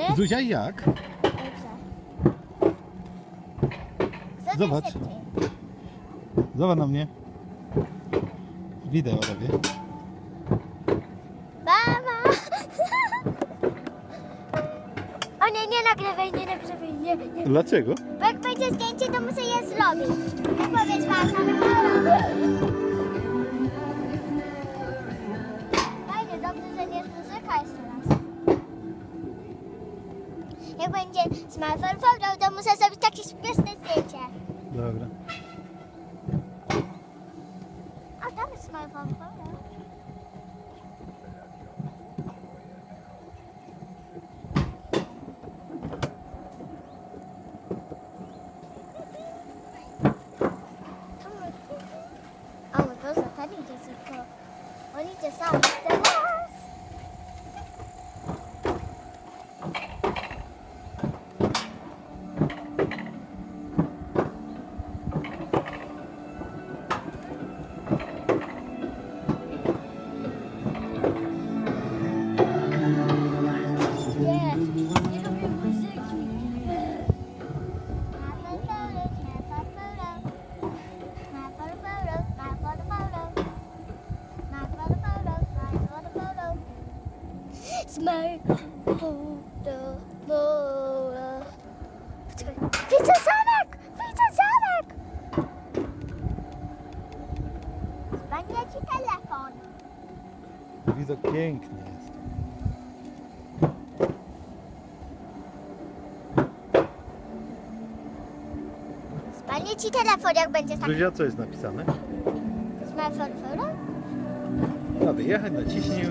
Gotowy? Zuzia, jak? Dobrze. Co Zobacz. Zobacz na mnie. Wideo robię. Mama! O nie, nie nagrywaj, nie nagrywaj, nie, nie. Dlaczego? Bo jak będzie zdjęcie, to muszę je zrobić. Jak będzie photo, to muszę zrobić takie śmieszne zdjęcie. Dobra. A tam jest smartphone Smile. Poczekaj. Widzę zamek! Widzę zamek! Spania ci telefon. Widok piękny jest. Spalnie ci telefon, jak będzie tak. Zuzia, co jest napisane? Smartphone photo? Na wyjechać, naciśnij.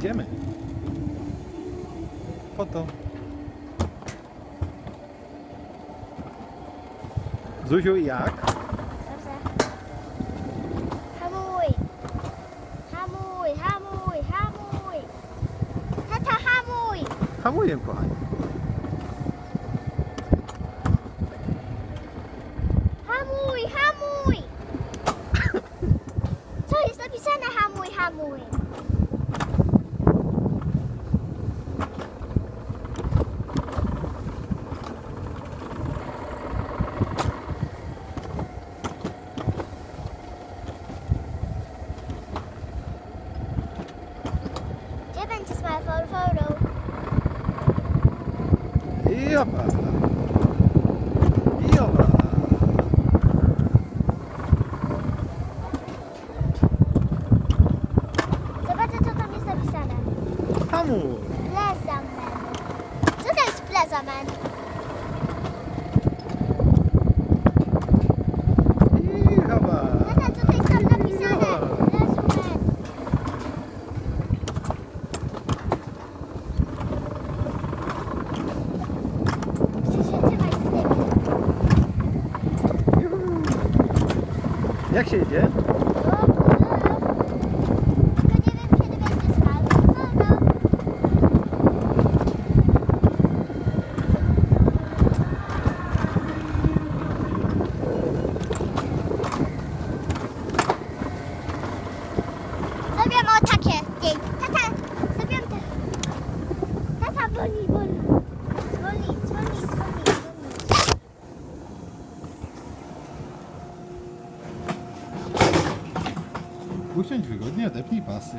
Jedziemy. Foto. Zuziu, jak? Dobrze. Hamuj. Hamuj, hamuj, hamuj. Tata, hamuj. Hamuję, kochanie. Hamuj, hamuj. Co jest napisane hamuj, hamuj? Gdzie będzie smartphone photo? Jopa. Jopa. Zobaczę, co tam jest napisane. Hamuj. Plezamen. Co to jest plezamen? I chowa. Tata, co to jest tam napisane? Plezamen. Muszę się trzymać z tym. Juhu. Jak się jedzie? Usiądź wygodnie, odepnij pasy.